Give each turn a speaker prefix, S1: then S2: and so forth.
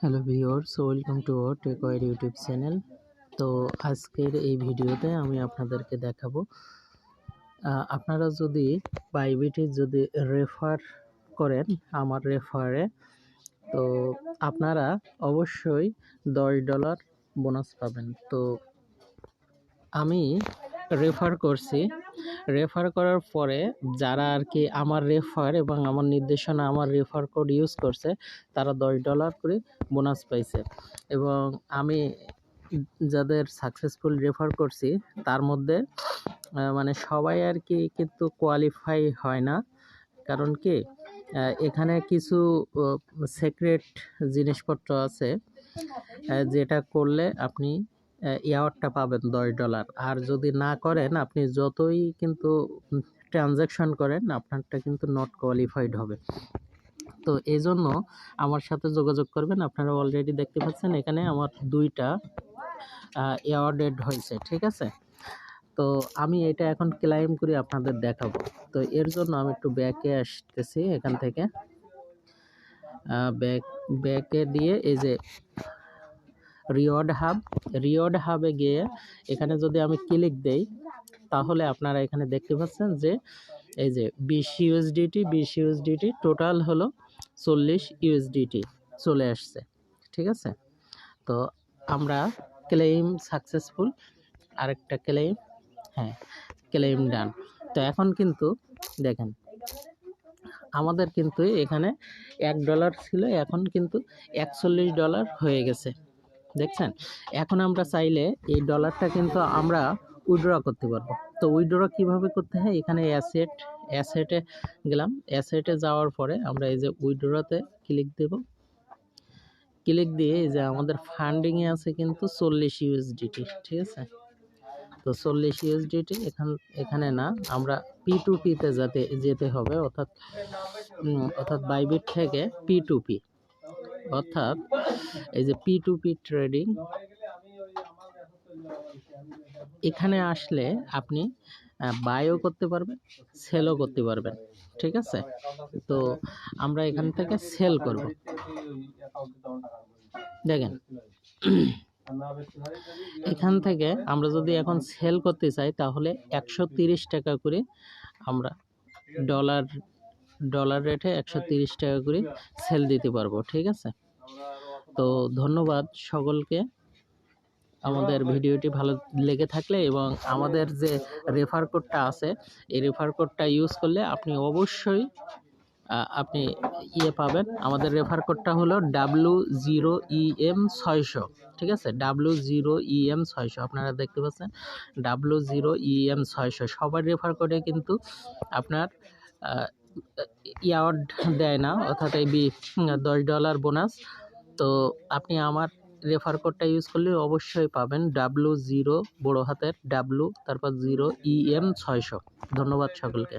S1: Hello viewers, welcome to our techware YouTube channel. তো আজকের এই ভিডিওতে আমি আপনাদেরকে দেখাবো আপনারা যদি বাইবিটি যদি রেফার করেন আমার রেফারে তো আপনারা অবশ্যই দশ ডলার বোনাস পাবেন। তো আমি রেফার করছি। রেফার করার পরে যারা আর কি আমার রেফার এবং আমার নির্দেশনা, আমার রেফার কোড ইউজ করছে, তারা দশ ডলার করে বোনাস পাইছে। এবং আমি যাদের সাকসেসফুল রেফার করছি, তার মধ্যে মানে সবাই আর কি কিন্তু কোয়ালিফাই হয় না। কারণ কি এখানে কিছু সিক্রেট জিনিসপত্র আছে যেটা করলে আপনি ইয়ারটা পাবেন দশ ডলার। আর যদি না করেন, আপনি যতই কিন্তু ট্রানজ্যাকশন করেন, আপনারটা কিন্তু নট কোয়ালিফাইড হবে। তো এই জন্য আমার সাথে যোগাযোগ করবেন। আপনারা অলরেডি দেখতে পাচ্ছেন, এখানে আমার দুইটা অ্যাওয়ার্ডেড হয়েছে, ঠিক আছে? তো আমি এটা এখন ক্লাইম করে আপনাদের দেখাবো। তো এর জন্য আমি একটু ব্যাকে আসতেছি এখান থেকে। ব্যাক ব্যাকে দিয়ে এই যে রিওয়ার্ড হাব রিওয়ার্ড হাবে গিয়ে এখানে যদি আমি ক্লিক দেই, তাহলে আপনারা এখানে দেখতে পাচ্ছেন যে এই যে বিশ ইউএসডিটি বিশ ইউএসডিটি টোটাল হলো চল্লিশ ইউএসডিটি চলে আসছে, ঠিক আছে? তো আমরা ক্লেইম সাকসেসফুল আরেকটা ক্লেইম হ্যাঁ ক্লেইম ডান তো এখন কিন্তু দেখেন, আমাদের কিন্তু এখানে এক ডলার ছিল, এখন কিন্তু একচল্লিশ ডলার হয়ে গেছে। দেখছেন? এখন আমরা চাইলে এই ডলারটা কিন্তু আমরা উইড্র করতে পারব। তো উইড্র কীভাবে করতে হয়? এখানে অ্যাসেট অ্যাসেটে গেলাম। অ্যাসেটে যাওয়ার পরে আমরা এই যে উইড্রোতে ক্লিক দেব। ক্লিক দিয়ে এই যে আমাদের ফান্ডিংয়ে আছে কিন্তু চল্লিশ ইউএসডিটি ঠিক আছে? তো চল্লিশ ইউএসডিটি এখান, এখানে না আমরা পি টু পিতে যাতে, যেতে হবে, অর্থাৎ অর্থাৎ বাইবিট থেকে পি টু পি অর্থাৎ এই যে পি টু পি ট্রেডিং এখানে আসলে আপনি বাইও করতে পারবেন সেলও করতে পারবেন, ঠিক আছে? তো আমরা এখান থেকে সেল করব। দেখেন, এখান থেকে আমরা যদি এখন সেল করতে চাই, তাহলে একশো টাকা করে আমরা ডলার ডলার রেটে একশো তিরিশ টাকা করে সেল দিতে পারব, ঠিক আছে? তো ধন্যবাদ সকলকে। আমাদের ভিডিওটি ভালো লেগে থাকলে এবং আমাদের যে রেফার কোডটা আছে, এই রেফার কোডটা ইউজ করলে আপনি অবশ্যই আপনি ইয়ে পাবেন। আমাদের রেফার কোডটা হলো ডাব্লু জিরো ইএম ছয়শো, ঠিক আছে? ডাব্লু জিরো ইএম ছয়শো, আপনারা দেখতে পাচ্ছেন? ডাব্লু জিরো ইএম ছয়শো, সবার রেফার কোডে কিন্তু আপনার ইয়ার্ড দেয় না, অর্থাৎ এই বি, দশ ডলার বোনাস। তো আপনি আমার রেফার কোডটা ইউজ করলে অবশ্যই পাবেন ডাব্লু জিরো বড়ো হাতের ডাব্লু তারপর জিরো ই এম ছয়শো। ধন্যবাদ সকলকে।